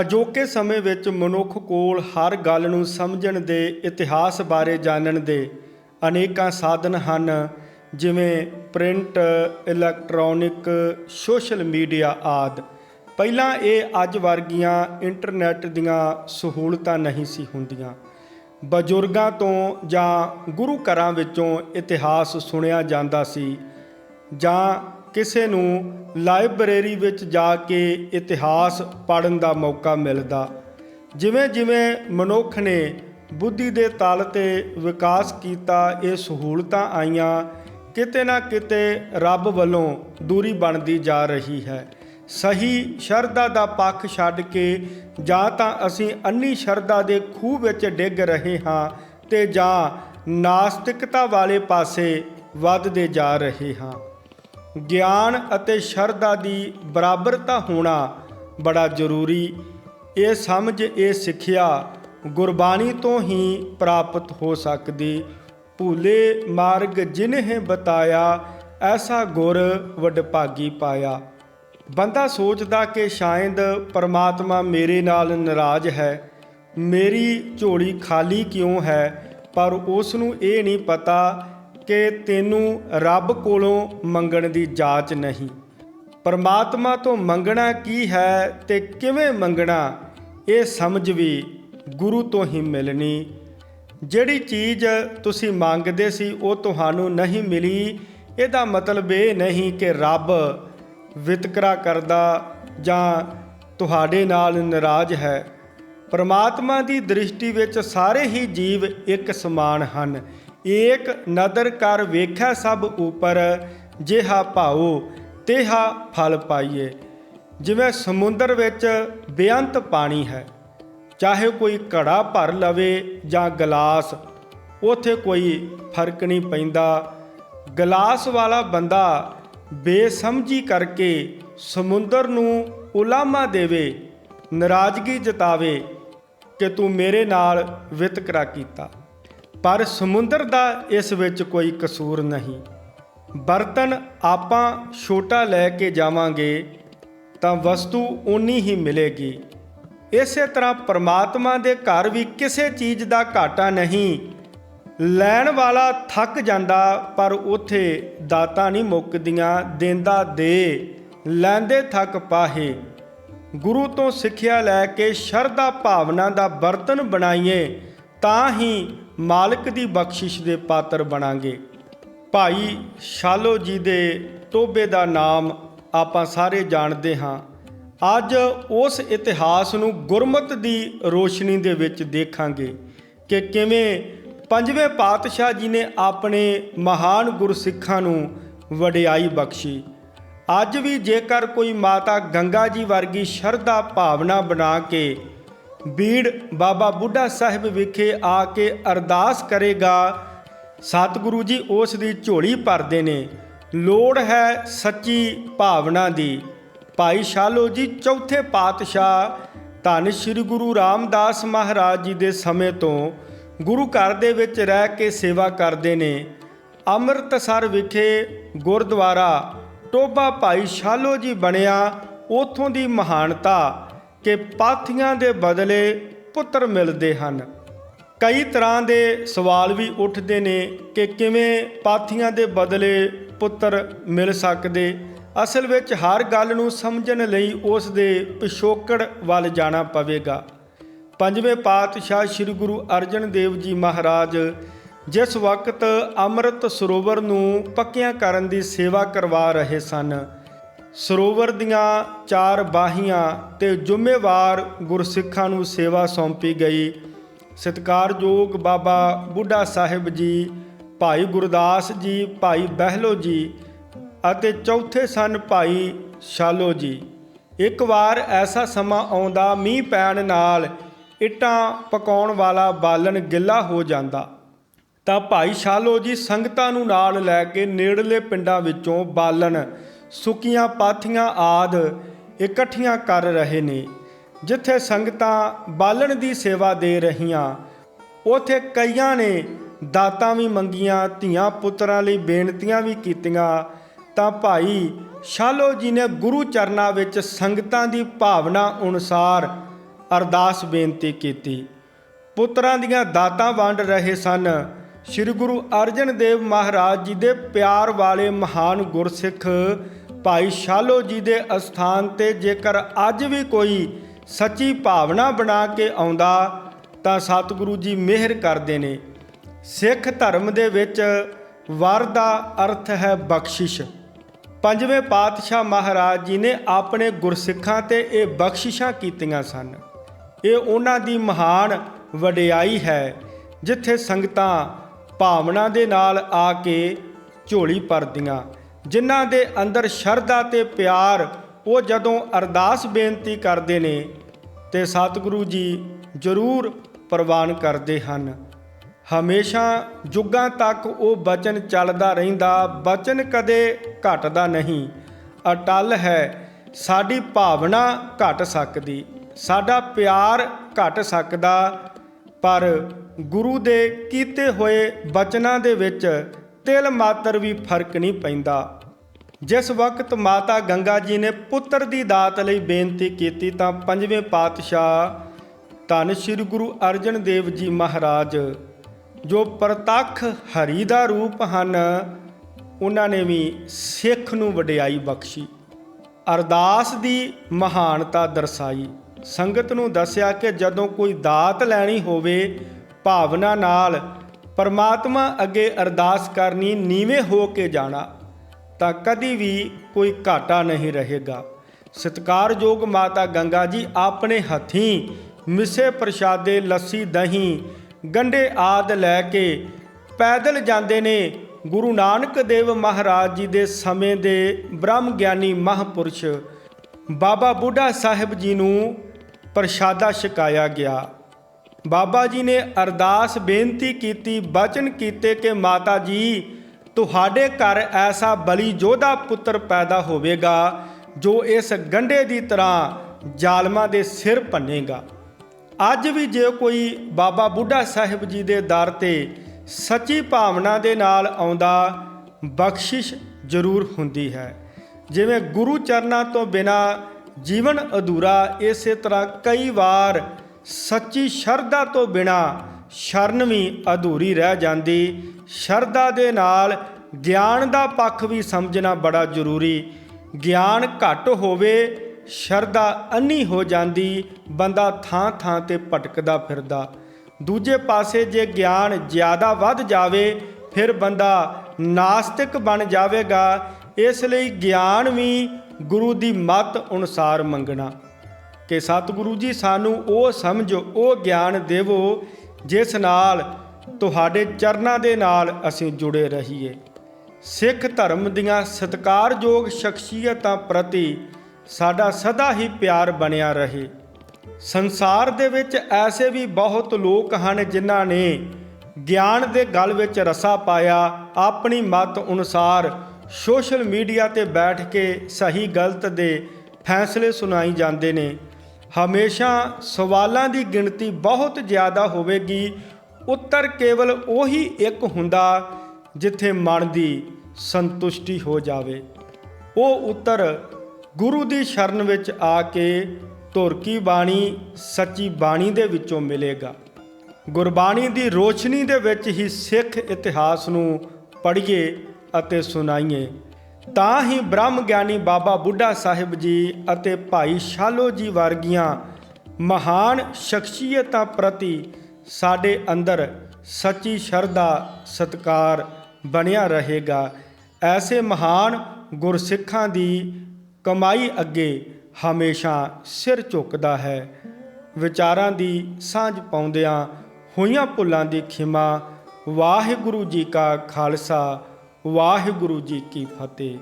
ਅਜੋਕੇ ਸਮੇਂ ਵਿੱਚ ਮਨੁੱਖ ਕੋਲ ਹਰ ਗੱਲ ਨੂੰ ਸਮਝਣ ਦੇ ਇਤਿਹਾਸ ਬਾਰੇ ਜਾਣਨ ਦੇ ਅਨੇਕਾਂ ਸਾਧਨ ਹਨ, ਜਿਵੇਂ ਪ੍ਰਿੰਟ, ਇਲੈਕਟ੍ਰੋਨਿਕ, ਸੋਸ਼ਲ ਮੀਡੀਆ ਆਦਿ। ਪਹਿਲਾਂ ਇਹ ਅੱਜ ਵਰਗੀਆਂ ਇੰਟਰਨੈਟ ਦੀਆਂ ਸਹੂਲਤਾਂ ਨਹੀਂ ਸੀ ਹੁੰਦੀਆਂ। ਬਜ਼ੁਰਗਾਂ ਤੋਂ ਜਾਂ ਗੁਰੂ ਘਰਾਂ ਵਿੱਚੋਂ ਇਤਿਹਾਸ ਸੁਣਿਆ ਜਾਂਦਾ ਸੀ ਜਾਂ ਕਿਸੇ ਨੂੰ ਲਾਇਬ੍ਰੇਰੀ ਵਿੱਚ ਜਾ ਕੇ ਇਤਿਹਾਸ ਪੜਨ ਦਾ ਮੌਕਾ ਮਿਲਦਾ। ਜਿਵੇਂ ਜਿਵੇਂ ਮਨੁੱਖ ਨੇ ਬੁੱਧੀ ਦੇ ਤਲ ਤੇ ਵਿਕਾਸ ਕੀਤਾ, ਇਹ ਸਹੂਲਤਾਂ ਆਈਆਂ, ਕਿਤੇ ਨਾ ਕਿਤੇ ਰੱਬ ਵੱਲੋਂ ਦੂਰੀ ਬਣਦੀ ਜਾ ਰਹੀ ਹੈ। ਸਹੀ ਸ਼ਰਧਾ ਦਾ ਪੱਖ ਛੱਡ ਕੇ ਜਾਂ ਤਾਂ ਅਸੀਂ ਅੰਨੀ ਸ਼ਰਧਾ ਦੇ ਖੂਹ ਵਿੱਚ ਡਿੱਗ ਰਹੇ ਹਾਂ ਤੇ ਜਾਂ ਨਾਸਤਿਕਤਾ ਵਾਲੇ ਪਾਸੇ ਵੱਧਦੇ ਜਾ ਰਹੇ ਹਾਂ। ਗਿਆਨ ਅਤੇ ਸ਼ਰਧਾ ਦੀ ਬਰਾਬਰਤਾ ਹੋਣਾ ਬੜਾ ਜ਼ਰੂਰੀ। ਇਹ ਸਮਝ, ਇਹ ਸਿੱਖਿਆ ਗੁਰਬਾਣੀ ਤੋਂ ਹੀ ਪ੍ਰਾਪਤ ਹੋ ਸਕਦੀ। ਭੂਲੇ ਮਾਰਗ ਜਿਨਹਿ ਬਤਾਇਆ, ਐਸਾ ਗੁਰ ਵਡਭਾਗੀ ਪਾਇਆ। ਬੰਦਾ ਸੋਚਦਾ ਕਿ ਸ਼ਾਇਦ ਪਰਮਾਤਮਾ ਮੇਰੇ ਨਾਲ ਨਾਰਾਜ਼ ਹੈ। ਮੇਰੀ ਝੋਲੀ ਖਾਲੀ ਕਿਉਂ ਹੈ? ਪਰ ਉਸ ਨੂੰ ਇਹ ਨਹੀਂ ਪਤਾ ਕਿ ਤੈਨੂੰ ਰੱਬ ਕੋਲੋਂ ਮੰਗਣ ਦੀ ਜਾਚ ਨਹੀਂ। ਪਰਮਾਤਮਾ ਤੋਂ ਮੰਗਣਾ ਕੀ ਹੈ ਤੇ ਕਿਵੇਂ ਮੰਗਣਾ, ਇਹ ਸਮਝ ਵੀ ਗੁਰੂ ਤੋਂ ਹੀ ਮਿਲਣੀ। ਜਿਹੜੀ ਚੀਜ਼ ਤੁਸੀਂ ਮੰਗਦੇ ਸੀ, ਉਹ ਤੁਹਾਨੂੰ ਨਹੀਂ ਮਿਲੀ, ਇਹਦਾ ਮਤਲਬ ਇਹ ਨਹੀਂ ਕਿ ਰੱਬ ਵਿਤਕਰਾ ਕਰਦਾ ਜਾਂ ਤੁਹਾਡੇ ਨਾਲ ਨਾਰਾਜ਼ ਹੈ। ਪਰਮਾਤਮਾ ਦੀ ਦ੍ਰਿਸ਼ਟੀ ਵਿੱਚ ਸਾਰੇ ਹੀ ਜੀਵ ਇੱਕ ਸਮਾਨ ਹਨ। ਏਕ ਨਦਰ ਕਰ ਵੇਖੈ ਸਭ ਉਪਰ, ਜਿਹਾ ਭਾਉ, ਤੇਹਾ ਫਲ ਪਾਈਏ। ਜਿਵੇਂ ਸਮੁੰਦਰ ਵਿੱਚ ਬੇਅੰਤ ਪਾਣੀ ਹੈ, ਚਾਹੇ ਕੋਈ ਘੜਾ ਭਰ ਲਵੇ ਜਾਂ ਗਲਾਸ, ਉਥੇ ਕੋਈ ਫ਼ਰਕ ਨਹੀਂ ਪੈਂਦਾ। ਗਲਾਸ ਵਾਲਾ ਬੰਦਾ ਬੇਸਮਝੀ ਕਰਕੇ ਸਮੁੰਦਰ ਨੂੰ ਉਲਾਮਾ ਦੇਵੇ, ਨਾਰਾਜ਼ਗੀ ਜਤਾਵੇ ਕਿ ਤੂੰ ਮੇਰੇ ਨਾਲ ਵਿਤਕਰਾ ਕੀਤਾ। ਪਰ ਸਮੁੰਦਰ ਦਾ ਇਸ ਵਿੱਚ ਕੋਈ ਕਸੂਰ ਨਹੀਂ। ਬਰਤਨ ਆਪਾਂ ਛੋਟਾ ਲੈ ਕੇ ਜਾਵਾਂਗੇ, ਤਾਂ ਵਸਤੂ ਓਨੀ ਹੀ ਮਿਲੇਗੀ। ਇਸੇ ਤਰ੍ਹਾਂ ਪ੍ਰਮਾਤਮਾ ਦੇ ਘਰ ਵੀ ਕਿਸੇ ਚੀਜ਼ ਦਾ ਘਾਟਾ ਨਹੀਂ। ਲੈਣ ਵਾਲਾ ਥੱਕ ਜਾਂਦਾ, ਪਰ ਉਥੇ ਦਾਤਾਂ ਨਹੀਂ ਮੁੱਕਦੀਆਂ, ਦੇਂਦਾ ਦੇ, ਲੈਂਦੇ ਥੱਕ ਪਾਹੇ। ਗੁਰੂ ਤੋਂ ਸਿੱਖਿਆ ਲੈ ਕੇ ਸ਼ਰਧਾ ਭਾਵਨਾ ਦਾ ਬਰਤਨ ਬਣਾਈਏ, ਤਾਂ ਹੀ ਮਾਲਕ ਦੀ ਬਖਸ਼ਿਸ਼ ਦੇ ਪਾਤਰ ਬਣਾਂਗੇ। ਭਾਈ ਸ਼ਾਲੋ ਜੀ ਦੇ ਟੋਬੇ ਦਾ ਨਾਮ ਆਪਾਂ ਸਾਰੇ ਜਾਣਦੇ ਹਾਂ। ਅੱਜ ਉਸ ਇਤਿਹਾਸ ਨੂੰ ਗੁਰਮਤ ਦੀ ਰੋਸ਼ਨੀ ਦੇ ਵਿੱਚ ਦੇਖਾਂਗੇ ਕਿ ਕਿਵੇਂ ਪੰਜਵੇਂ ਪਾਤਸ਼ਾਹ ਜੀ ਨੇ ਆਪਣੇ ਮਹਾਨ ਗੁਰਸਿੱਖਾਂ ਨੂੰ ਵਡਿਆਈ ਬਖਸ਼ੀ। ਅੱਜ ਵੀ ਜੇਕਰ ਕੋਈ ਮਾਤਾ ਗੰਗਾ ਜੀ ਵਰਗੀ ਸ਼ਰਧਾ ਭਾਵਨਾ ਬਣਾ ਕੇ ਬੀੜ ਬਾਬਾ ਬੁੱਢਾ ਸਾਹਿਬ ਵਿਖੇ ਆ ਕੇ ਅਰਦਾਸ ਕਰੇਗਾ। ਸਤਿਗੁਰੂ ਜੀ ਉਸ ਦੀ ਝੋਲੀ ਭਰਦੇ ਨੇ। ਲੋੜ ਹੈ ਸੱਚੀ ਭਾਵਨਾ ਦੀ। ਭਾਈ ਸ਼ਾਲੋ ਜੀ ਚੌਥੇ ਪਾਤਸ਼ਾਹ, ਧੰਨ ਸ੍ਰੀ ਗੁਰੂ ਰਾਮਦਾਸ ਮਹਾਰਾਜ ਜੀ ਦੇ ਸਮੇਂ ਤੋਂ ਗੁਰੂ ਘਰ ਦੇ ਵਿੱਚ ਰਹਿ ਕੇ ਸੇਵਾ ਕਰਦੇ ਨੇ। ਅੰਮ੍ਰਿਤਸਰ ਵਿਖੇ ਗੁਰਦੁਆਰਾ ਟੋਬਾ ਭਾਈ ਸ਼ਾਲੋ ਜੀ ਬਣਿਆ। ਉਥੋਂ ਦੀ ਮਹਾਨਤਾ ਕਿ ਪਾਥੀਆਂ ਦੇ ਬਦਲੇ ਪੁੱਤਰ ਮਿਲਦੇ ਹਨ। ਕਈ ਤਰ੍ਹਾਂ ਦੇ ਸਵਾਲ ਵੀ ਉੱਠਦੇ ਨੇ ਕਿ ਕਿਵੇਂ ਪਾਥੀਆਂ ਦੇ ਬਦਲੇ ਪੁੱਤਰ ਮਿਲ ਸਕਦੇ। ਅਸਲ ਵਿੱਚ ਹਰ ਗੱਲ ਨੂੰ ਸਮਝਣ ਲਈ ਉਸ ਦੇ ਪਿਛੋਕੜ ਵੱਲ ਜਾਣਾ ਪਵੇਗਾ। ਪੰਜਵੇਂ ਪਾਤਸ਼ਾਹ ਸ੍ਰੀ ਗੁਰੂ ਅਰਜਨ ਦੇਵ ਜੀ ਮਹਾਰਾਜ ਜਿਸ ਵਕਤ ਅੰਮ੍ਰਿਤ ਸਰੋਵਰ ਨੂੰ ਪੱਕਿਆਂ ਕਰਨ ਦੀ ਸੇਵਾ ਕਰਵਾ ਰਹੇ ਸਨ ਸਰੋਵਰ ਦੀਆਂ ਚਾਰ ਬਾਹੀਆਂ ਤੇ ਜ਼ਿੰਮੇਵਾਰ ਗੁਰਸਿੱਖਾਂ ਨੂੰ ਸੇਵਾ ਸੌਂਪੀ ਗਈ। ਸਤਿਕਾਰਯੋਗ ਬਾਬਾ ਬੁੱਢਾ ਸਾਹਿਬ ਜੀ, ਭਾਈ ਗੁਰਦਾਸ ਜੀ, ਭਾਈ ਬਹਿਲੋ ਜੀ ਅਤੇ ਚੌਥੇ ਸਨ ਭਾਈ ਸ਼ਾਲੋ ਜੀ। ਇੱਕ ਵਾਰ ਐਸਾ ਸਮਾਂ ਆਉਂਦਾ ਮੀਂਹ ਪੈਣ ਨਾਲ ਇੱਟਾਂ ਪਕਾਉਣ ਵਾਲਾ ਬਾਲਣ ਗਿੱਲਾ ਹੋ ਜਾਂਦਾ। ਤਾਂ ਭਾਈ ਸ਼ਾਲੋ ਜੀ ਸੰਗਤਾਂ ਨੂੰ ਨਾਲ ਲੈ ਕੇ ਨੇੜਲੇ ਪਿੰਡਾਂ ਵਿੱਚੋਂ ਬਾਲਣ ਸੁੱਕੀਆਂ ਪਾਥੀਆਂ ਆਦ ਇਕੱਠੀਆਂ ਕਰ ਰਹੇ ਨੇ। ਜਿੱਥੇ ਸੰਗਤਾਂ ਬਾਲਣ ਦੀ ਸੇਵਾ ਦੇ ਰਹੀਆਂ, ਉਥੇ ਕਈਆਂ ਨੇ ਦਾਤਾਂ ਵੀ ਮੰਗੀਆਂ, ਧੀਆਂ ਪੁੱਤਰਾਂ ਲਈ ਬੇਨਤੀਆਂ ਵੀ ਕੀਤੀਆਂ। ਤਾਂ ਭਾਈ ਸ਼ਾਲੋ ਜੀ ਨੇ ਗੁਰੂ ਚਰਨਾਂ ਵਿੱਚ ਸੰਗਤਾਂ ਦੀ ਭਾਵਨਾ ਅਨੁਸਾਰ ਅਰਦਾਸ ਬੇਨਤੀ ਕੀਤੀ। ਪੁੱਤਰਾਂ ਦੀਆਂ ਦਾਤਾਂ ਵੰਡ ਰਹੇ ਸਨ। ਸ੍ਰੀ ਗੁਰੂ ਅਰਜਨ ਦੇਵ ਮਹਾਰਾਜ ਜੀ ਦੇ ਪਿਆਰ ਵਾਲੇ ਮਹਾਨ ਗੁਰਸਿੱਖ ਭਾਈ ਸ਼ਾਲੋ ਜੀ ਦੇ ਅਸਥਾਨ ਤੇ ਜੇਕਰ ਅੱਜ ਵੀ ਕੋਈ ਸੱਚੀ ਭਾਵਨਾ ਬਣਾ ਕੇ ਆਉਂਦਾ, ਤਾਂ ਸਤਿਗੁਰੂ ਜੀ ਮਿਹਰ ਕਰਦੇ ਨੇ। ਸਿੱਖ ਧਰਮ ਦੇ ਵਿੱਚ ਵਰ ਦਾ ਅਰਥ ਹੈ ਬਖਸ਼ਿਸ਼। ਪੰਜਵੇਂ ਪਾਤਸ਼ਾਹ ਮਹਾਰਾਜ ਜੀ ਨੇ ਆਪਣੇ ਗੁਰਸਿੱਖਾਂ ਤੇ ਇਹ ਬਖਸ਼ਿਸ਼ਾਂ ਕੀਤੀਆਂ ਸਨ। ਇਹ ਉਹਨਾਂ ਦੀ ਮਹਾਨ ਵਡਿਆਈ ਹੈ, ਜਿੱਥੇ ਸੰਗਤਾਂ ਭਾਵਨਾ ਦੇ ਨਾਲ ਆ ਕੇ ਝੋਲੀ ਭਰਦੀਆਂ। ਜਿਨ੍ਹਾਂ ਦੇ ਅੰਦਰ ਸ਼ਰਧਾ ਤੇ ਪਿਆਰ, ਉਹ ਜਦੋਂ ਅਰਦਾਸ ਬੇਨਤੀ ਕਰਦੇ ਨੇ, ਤੇ ਸਤਿਗੁਰੂ ਜੀ ਜ਼ਰੂਰ ਪ੍ਰਵਾਨ ਕਰਦੇ ਹਨ। ਹਮੇਸ਼ਾ ਜੁਗਾਂ ਤੱਕ ਉਹ ਬਚਨ ਚੱਲਦਾ ਰਹਿੰਦਾ, ਬਚਨ ਕਦੇ ਘਟਦਾ ਨਹੀਂ। ਅਟਲ ਹੈ, ਸਾਡੀ ਭਾਵਨਾ ਘਟ ਸਕਦੀ, ਸਾਡਾ ਪਿਆਰ ਘਟ ਸਕਦਾ, ਪਰ ਗੁਰੂ ਦੇ ਕੀਤੇ ਹੋਏ ਬਚਨਾਂ ਦੇ ਵਿੱਚ ਤਿਲ ਮਾਤਰ ਵੀ ਫ਼ਰਕ ਨਹੀਂ ਪੈਂਦਾ। ਜਿਸ ਵਕਤ ਮਾਤਾ ਗੰਗਾ ਜੀ ਨੇ ਪੁੱਤਰ ਦੀ ਦਾਤ ਲਈ ਬੇਨਤੀ ਕੀਤੀ ਤਾਂ ਪੰਜਵੇਂ ਪਾਤਸ਼ਾਹ ਧੰਨ ਸ੍ਰੀ ਗੁਰੂ ਅਰਜਨ ਦੇਵ ਜੀ ਮਹਾਰਾਜ, ਜੋ ਪ੍ਰਤੱਖ ਹਰੀ ਦਾ ਰੂਪ ਹਨ, ਉਹਨਾਂ ਨੇ ਵੀ ਸਿੱਖ ਨੂੰ ਵਡਿਆਈ ਬਖਸ਼ੀ। ਅਰਦਾਸ ਦੀ ਮਹਾਨਤਾ ਦਰਸਾਈ। ਸੰਗਤ ਨੂੰ ਦੱਸਿਆ ਕਿ ਜਦੋਂ ਕੋਈ ਦਾਤ ਲੈਣੀ ਹੋਵੇ ਭਾਵਨਾ ਨਾਲ ਪਰਮਾਤਮਾ ਅੱਗੇ ਅਰਦਾਸ ਕਰਨੀ ਨੀਵੇਂ ਹੋ ਕੇ ਜਾਣਾ, ਤਾਂ ਕਦੀ ਵੀ ਕੋਈ ਘਾਟਾ ਨਹੀਂ ਰਹੇਗਾ। ਸਤਿਕਾਰਯੋਗ ਮਾਤਾ ਗੰਗਾ ਜੀ ਆਪਣੇ ਹੱਥੀਂ ਮਿਸੇ ਪ੍ਰਸ਼ਾਦੇ, ਲੱਸੀ, ਦਹੀਂ ਗੰਡੇ ਆਦ ਲੈ ਕੇ ਪੈਦਲ ਜਾਂਦੇ ਨੇ ਗੁਰੂ ਨਾਨਕ ਦੇਵ ਮਹਾਰਾਜ ਜੀ ਦੇ ਸਮੇਂ ਦੇ ਬ੍ਰਹਮ ਗਿਆਨੀ ਮਹਾਪੁਰਸ਼। ਬਾਬਾ ਬੁੱਢਾ ਸਾਹਿਬ ਜੀ ਨੂੰ ਪ੍ਰਸ਼ਾਦਾ ਛਕਾਇਆ ਗਿਆ। ਬਾਬਾ ਜੀ ਨੇ ਅਰਦਾਸ ਬੇਨਤੀ ਕੀਤੀ, ਬਚਨ ਕੀਤੇ ਕਿ ਮਾਤਾ ਜੀ, ਤੁਹਾਡੇ ਘਰ ਐਸਾ ਬਲੀ ਜੋਧਾ ਪੁੱਤਰ ਪੈਦਾ ਹੋਵੇਗਾ, ਜੋ ਇਸ ਗੰਢੇ ਦੀ ਤਰ੍ਹਾਂ ਜ਼ਾਲਮਾਂ ਦੇ ਸਿਰ ਭੰਨੇਗਾ। ਅੱਜ ਵੀ ਜੇ ਕੋਈ ਬਾਬਾ ਬੁੱਢਾ ਸਾਹਿਬ ਜੀ ਦੇ ਦਰ ਤੇ ਸੱਚੀ ਭਾਵਨਾ ਦੇ ਨਾਲ ਆਉਂਦਾ, ਬਖਸ਼ਿਸ਼ ਜ਼ਰੂਰ ਹੁੰਦੀ ਹੈ। ਜਿਵੇਂ ਗੁਰੂ ਚਰਨਾਂ ਤੋਂ ਬਿਨਾ ਜੀਵਨ ਅਧੂਰਾ, ਇਸੇ ਤਰ੍ਹਾਂ ਕਈ ਵਾਰ ਸੱਚੀ ਸ਼ਰਧਾ ਤੋਂ ਬਿਨਾ ਸ਼ਰਨ ਵੀ ਅਧੂਰੀ ਰਹਿ ਜਾਂਦੀ। ਸ਼ਰਧਾ ਦੇ ਨਾਲ ਗਿਆਨ ਦਾ ਪੱਖ ਵੀ ਸਮਝਣਾ ਬੜਾ ਜ਼ਰੂਰੀ। ਗਿਆਨ ਘੱਟ ਹੋਵੇ, ਸ਼ਰਧਾ ਅੰਨੀ ਹੋ ਜਾਂਦੀ, ਬੰਦਾ ਥਾਂ ਥਾਂ ਤੇ ਭਟਕਦਾ ਫਿਰਦਾ। ਦੂਜੇ ਪਾਸੇ ਜੇ ਗਿਆਨ ਜ਼ਿਆਦਾ ਵੱਧ ਜਾਵੇ, ਫਿਰ ਬੰਦਾ ਨਾਸਤਿਕ ਬਣ ਜਾਵੇਗਾ। ਇਸ ਲਈ ਗਿਆਨ ਵੀ ਗੁਰੂ ਦੀ ਮੱਤ ਅਨੁਸਾਰ ਮੰਗਣਾ। ਕਿ ਸਤਿਗੁਰੂ ਜੀ ਸਾਨੂੰ ਉਹ ਸਮਝ, ਉਹ ਗਿਆਨ ਦੇਵੋ, ਜਿਸ ਨਾਲ ਤੁਹਾਡੇ ਚਰਨਾਂ ਦੇ ਨਾਲ ਅਸੀਂ ਜੁੜੇ ਰਹੀਏ। ਸਿੱਖ ਧਰਮ ਦੀਆਂ ਸਤਿਕਾਰਯੋਗ ਸ਼ਖਸੀਅਤਾਂ ਪ੍ਰਤੀ ਸਾਡਾ ਸਦਾ ਹੀ ਪਿਆਰ ਬਣਿਆ ਰਹੇ। ਸੰਸਾਰ ਦੇ ਵਿੱਚ ਐਸੇ ਵੀ ਬਹੁਤ ਲੋਕ ਹਨ ਜਿਨ੍ਹਾਂ ਨੇ ਗਿਆਨ ਦੇ ਗਲ ਵਿੱਚ ਰਸਾ ਪਾਇਆ, ਆਪਣੀ ਮਤ ਅਨੁਸਾਰ ਸੋਸ਼ਲ ਮੀਡੀਆ ਤੇ ਬੈਠ ਕੇ ਸਹੀ ਗਲਤ ਦੇ ਫੈਸਲੇ ਸੁਣਾਈ ਜਾਂਦੇ ਨੇ। ਹਮੇਸ਼ਾ ਸਵਾਲਾਂ ਦੀ ਗਿਣਤੀ ਬਹੁਤ ਜ਼ਿਆਦਾ ਹੋਵੇਗੀ। ਉੱਤਰ ਕੇਵਲ ਉਹੀ ਇੱਕ ਹੁੰਦਾ ਜਿੱਥੇ ਮਨ ਦੀ ਸੰਤੁਸ਼ਟੀ ਹੋ ਜਾਵੇ। ਉਹ ਉੱਤਰ ਗੁਰੂ ਦੀ ਸ਼ਰਨ ਵਿੱਚ ਆ ਕੇ ਧੁਰ ਕੀ ਬਾਣੀ, ਸੱਚੀ ਬਾਣੀ ਦੇ ਵਿੱਚੋਂ ਮਿਲੇਗਾ। ਗੁਰਬਾਣੀ ਦੀ ਰੋਸ਼ਨੀ ਦੇ ਵਿੱਚ ਹੀ ਸਿੱਖ ਇਤਿਹਾਸ ਨੂੰ ਪੜ੍ਹੀਏ ਅਤੇ ਸੁਣਾਈਏ। ਤਾਂ ਹੀ ਬ੍ਰਹਮ ਗਿਆਨੀ ਬਾਬਾ ਬੁੱਢਾ ਸਾਹਿਬ ਜੀ ਅਤੇ ਭਾਈ ਸ਼ਾਲੋ ਜੀ ਵਰਗੀਆਂ ਮਹਾਨ ਸ਼ਖਸੀਅਤਾਂ ਪ੍ਰਤੀ ਸਾਡੇ ਅੰਦਰ ਸੱਚੀ ਸ਼ਰਧਾ, ਸਤਕਾਰ ਬਣਿਆ ਰਹੇਗਾ। ਐਸੇ ਮਹਾਨ ਗੁਰਸਿੱਖਾਂ ਦੀ ਕਮਾਈ ਅੱਗੇ ਹਮੇਸ਼ਾ ਸਿਰ ਝੁਕਦਾ ਹੈ। ਵਿਚਾਰਾਂ ਦੀ ਸਾਂਝ ਪਾਉਂਦਿਆਂ ਹੋਈਆਂ ਭੁੱਲਾਂ ਦੀ ਖਿਮਾ ਵਾਹਿਗੁਰੂ ਜੀ ਕਾ ਖਾਲਸਾ ਵਾਹਿਗੁਰੂ ਜੀ ਕੀ ਫਤਿਹ।